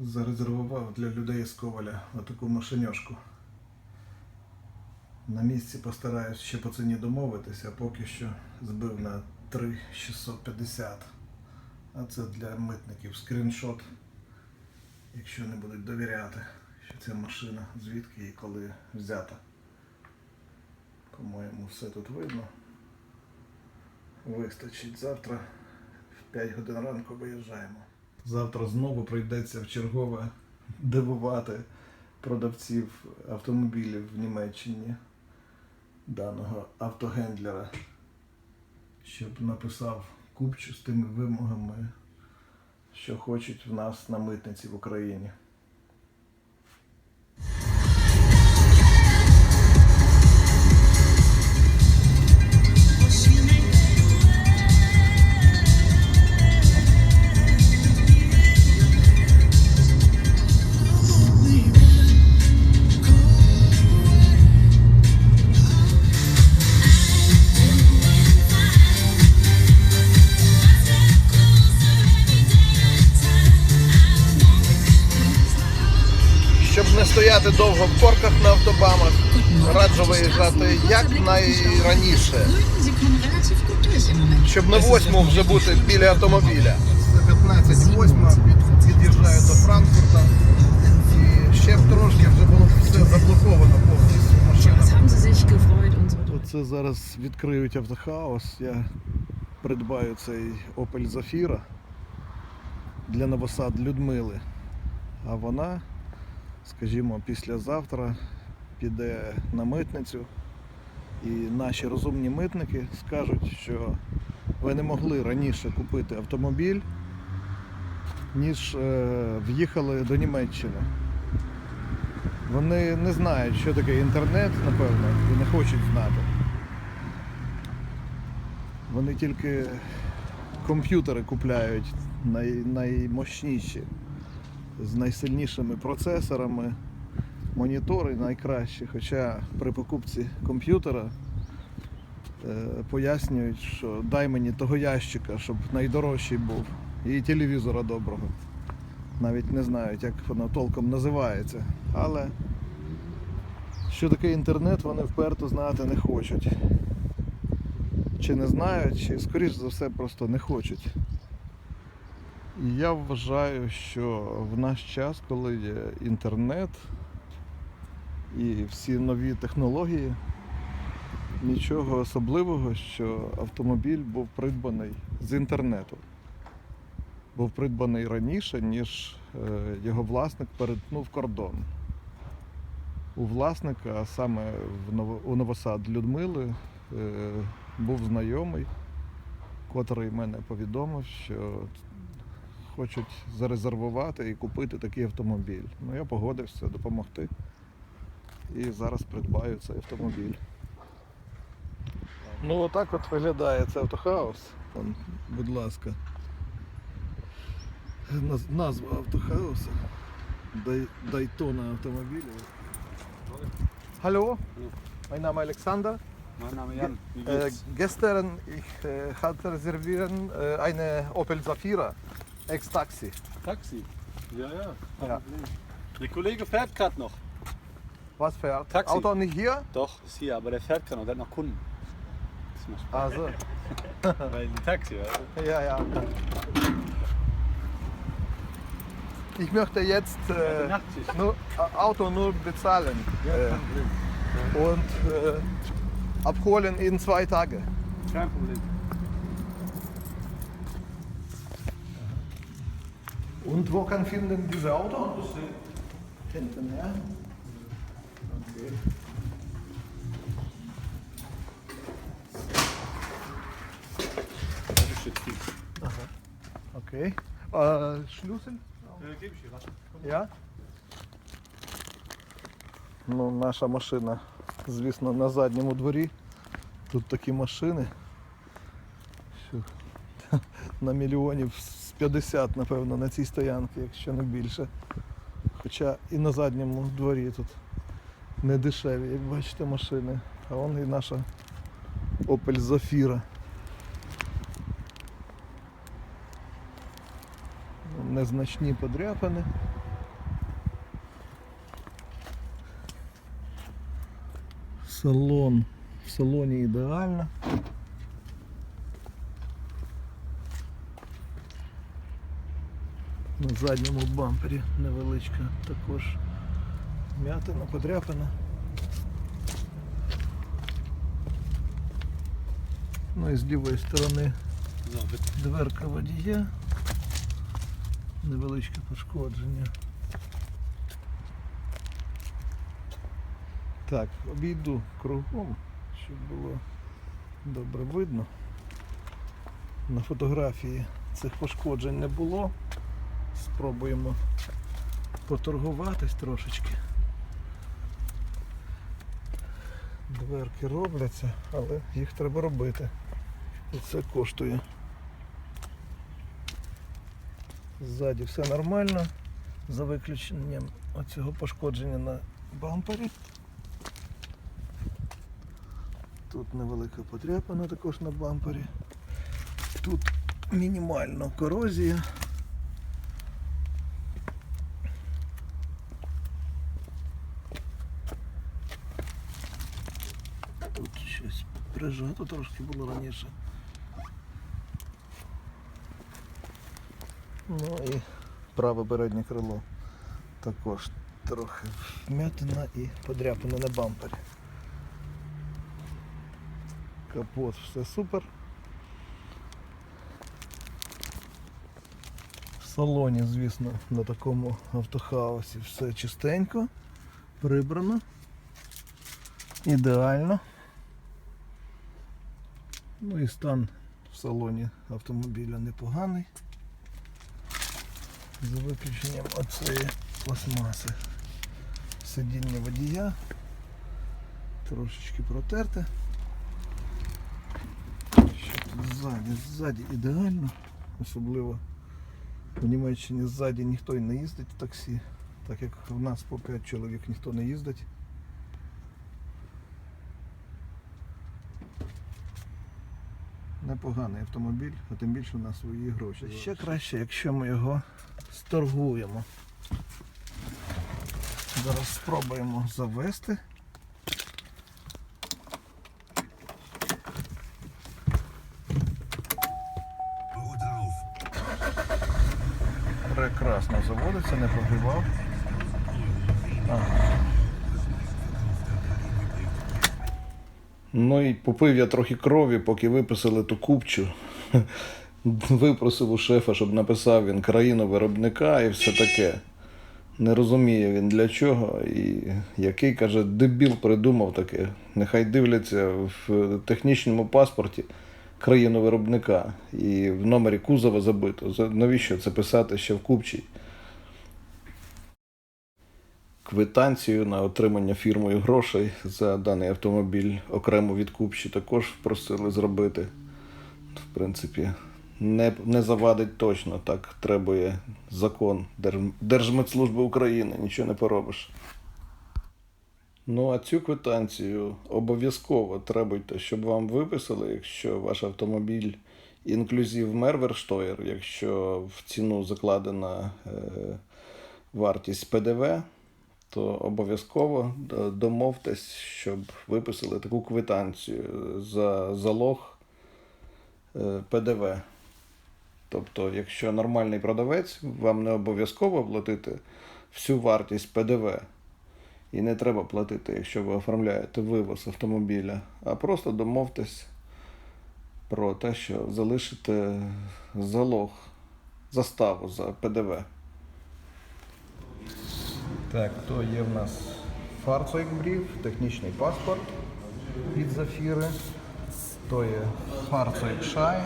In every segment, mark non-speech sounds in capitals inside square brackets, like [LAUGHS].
зарезервував для людей з Коваля таку машиньошку. На місці постараюсь ще по ціні домовитися, а поки що збив на 3,650. А це для митників скріншот, якщо не будуть довіряти, що ця машина звідки і коли взята. По-моєму, все тут видно. Вистачить завтра в 5 годин ранку виїжджаємо. Завтра знову прийдеться в чергове дивувати продавців автомобілів в Німеччині даного автогендлера, щоб написав купчу з тими вимогами, що хочуть в нас на митниці в Україні. Стояти довго в корках на автобамах, раджу виїжджати як найраніше. Sie kommen relativ gut durch im Moment. Щоб на восьму вже бути біля автомобіля. Це 15 восьма, під'їжджаю до Франкфурта. І ще б трошки вже було все заблоковано повністю. Машина. Оце зараз відкриють автохаус. Я придбаю цей Opel Zafira для новосад Людмили. А вона, скажімо, післязавтра піде на митницю. І наші розумні митники скажуть, що ви не могли раніше купити автомобіль, ніж е, в'їхали до Німеччини. Вони не знають, що таке інтернет, напевно, і не хочуть знати. Вони тільки комп'ютери купляють най, наймощніші, з найсильнішими процесорами, монітори найкращі. Хоча при покупці комп'ютера е, пояснюють, що дай мені того ящика, щоб найдорожчий був, і телевізора доброго. Навіть не знають, як воно толком називається. Але що таке інтернет, вони вперто знати не хочуть. Чи не знають, чи скоріш за все просто не хочуть. Я вважаю, що в наш час, коли є інтернет і всі нові технології, нічого особливого, що автомобіль був придбаний з інтернету. Був придбаний раніше, ніж е, його власник перетнув кордон. У власника, а саме у Новосад Людмили, е, був знайомий, котрий мене повідомив, що хочуть зарезервувати і купити такий автомобіль. Ну, я погодився допомогти. І зараз придбаю цей автомобіль. Ну, отак от виглядає цей автохаус. Вон, будь ласка. Назва автохауса. Дай- Дайтона автомобілів. Hallo, mein Name ist Alexander. Mein Name Jan. Äh, gestern ich äh, hatte reservieren äh, eine Opel Zafira Ex-Taxi. Taxi. Ja, ja. kein Ja. Problem. Der Kollege fährt gerade noch. Was fährt? Taxi. Auto nicht hier? Doch, ist hier, aber der fährt gerade noch. Der hat noch Kunden. Das macht Spaß. Also, [LAUGHS] Weil ein Taxi, weißt du? ja, ja. Ich möchte jetzt äh, Nachtschicht. nur, äh, Auto nur bezahlen äh, und äh, abholen in zwei Tagen. Kein Problem. Und wo kann finden diese Auto? Hinten, ja. Okay. Das ist jetzt die. Okay. Äh, Schlüssel? Äh, gebe ich dir, warte. Я? Ну, наша машина, звісно, на задньому дворі. Тут такі машини. Що на мільйонів з 50, напевно, на цій стоянці, якщо не більше. Хоча і на задньому дворі тут не дешеві, як бачите, машини. А вон і наша Opel Zafira. Незначні подряпини. Салон. В салоні ідеально. Задньому бампері невеличка також м'ятина, подряпина. Ну і з лівої сторони дверка водія. Невеличке пошкодження. Так, обійду кругом, щоб було добре видно. На фотографії цих пошкоджень не було. Спробуємо поторгуватись трошечки. Дверки робляться, але їх треба робити. І це коштує. Ззаді все нормально, за виключенням оцього пошкодження на бампері. Тут невелика подряпина також на бампері. Тут мінімальна корозія. Тут щось прижато трошки було раніше. Ну і праве переднє крило також трохи вмятина і подряпина на бампері. Капот все супер. В салоні, звісно, на такому автохаусі все чистенько, прибрано, ідеально. Ну і стан в салоні автомобіля непоганий. За виключенням оцієї пластмаси. Сидіння водія. Трошечки протерте. Що тут ззаді? Ззаді ідеально. Особливо в Німеччині ззаді ніхто й не їздить в таксі. Так як в нас по 5 чоловік ніхто не їздить. Непоганий автомобіль, а тим більше на свої гроші. Ще краще, якщо ми його сторгуємо. Зараз спробуємо завести. Прекрасно заводиться, не прогрівав. Ну і попив я трохи крові, поки виписали ту купчу. [LAUGHS] Випросив у шефа, щоб написав він країну виробника і все таке. Не розуміє він для чого. І який, каже, дебіл придумав таке. Нехай дивляться в технічному паспорті країну виробника і в номері кузова забито. Навіщо це писати ще в купчій? Квитанцію на отримання фірмою грошей за даний автомобіль окремо від купчі також просили зробити. В принципі, не, не завадить точно, так требує закон Держ- Держмитслужби України, нічого не поробиш. Ну, а цю квитанцію обов'язково требуйте, щоб вам виписали, якщо ваш автомобіль інклюзив Мерверштоєр, якщо в ціну закладена е, вартість ПДВ, то обов'язково домовтесь, щоб виписали таку квитанцію за залог е, ПДВ. Тобто, якщо нормальний продавець, вам не обов'язково платити всю вартість ПДВ. І не треба платити, якщо ви оформляєте вивоз автомобіля, а просто домовтесь про те, що залишите залог, заставу за ПДВ. Так, то є в нас фарцойкбрів, технічний паспорт від Зафіри. То є фарцойкшайн,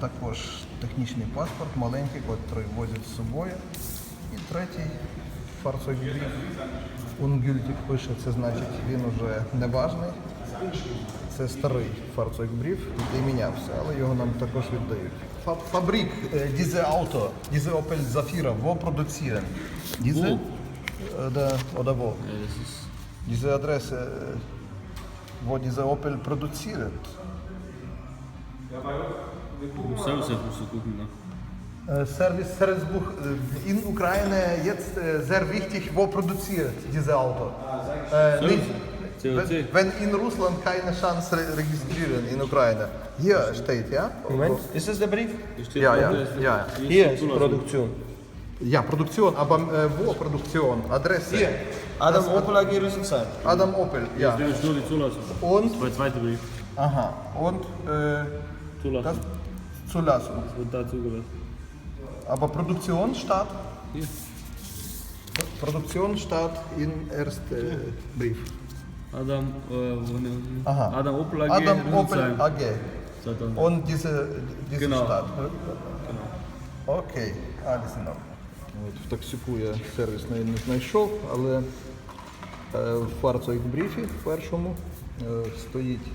також технічний паспорт, маленький, який возять з собою. І третій фарцойкбрів. Унгюльтик пише, це значить він уже не важний. Це старий фарцойкбрів, який мінявся, але його нам також віддають. Фа- Фабрик, е, diese Auto, diese Opel Zafira, wo produzieren? Diese, da, oder wo? Diese Adresse, äh, wo diese Opel produziert. Service musst du gucken, ne? Äh, Service, Servicebuch äh, in Ukraine jetzt äh, sehr wichtig, wo produziert diese Auto. Äh, nicht, COC. Wenn in Russland keine Chance re- registrieren in Ukraine. Hier steht, ja? Moment, ist das der Brief? Ja, ja, ja. hier ist. Produktion. Ja, Produktion, aber äh, wo Produktion? Adresse? Hier, Adam das Opel AG Rüsselsheim. Adam Opel, ja. Das ist nur die Zulassung. Und? Bei zweite Brief. Aha, und? E, äh, Zulassung. Das, Zulassung. Das wird dazu gelassen. Aber Produktion? Hier. Produktion in erster e, äh, Brief. Adam, äh, Aha. Adam Opel AG Adam Opel AG. Und diese, diese genau. Stadt. Genau. Okay, alles in Ordnung. От в таксику я сервісний не знайшов, але е, в фарцойк-бріфі в першому е, стоїть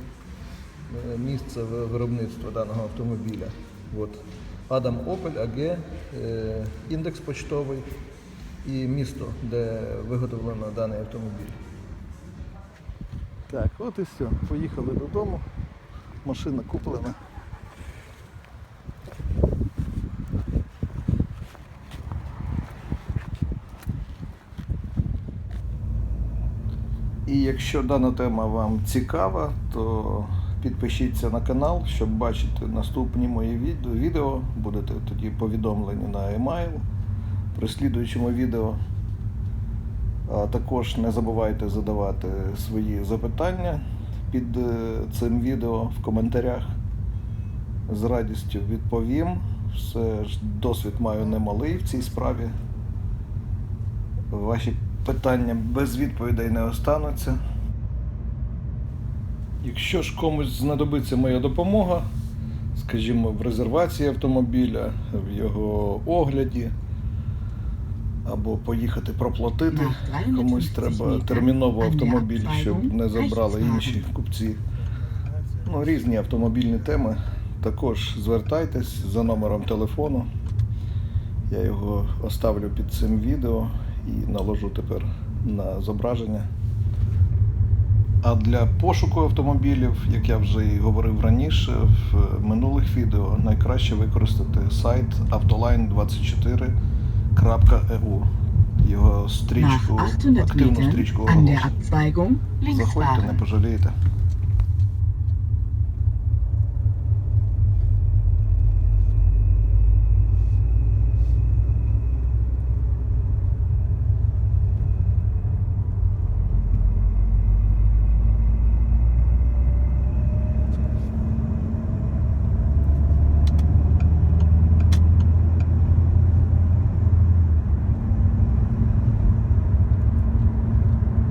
е, місце виробництва даного автомобіля. От. Адам Опель АГ, е, індекс почтовий і місто, де виготовлено даний автомобіль. Так, от і все. Поїхали додому. Машина куплена. Якщо дана тема вам цікава, то підпишіться на канал, щоб бачити наступні мої відео. Будете тоді повідомлені на емайл при слідуючому відео. А також не забувайте задавати свої запитання під е, цим відео в коментарях. З радістю відповім. Все ж досвід маю немалий в цій справі. Ваші питання без відповідей не остануться. Якщо ж комусь знадобиться моя допомога, скажімо, в резервації автомобіля, в його огляді, або поїхати проплатити, комусь треба терміново автомобіль, щоб не забрали інші купці. Ну, різні автомобільні теми. Також звертайтесь за номером телефону. Я його оставлю під цим відео і наложу тепер на зображення. А для пошуку автомобілів, як я вже і говорив раніше, в минулих відео найкраще використати сайт autoline24.eu. Його стрічку, активну стрічку links Заходьте, не пожалієте.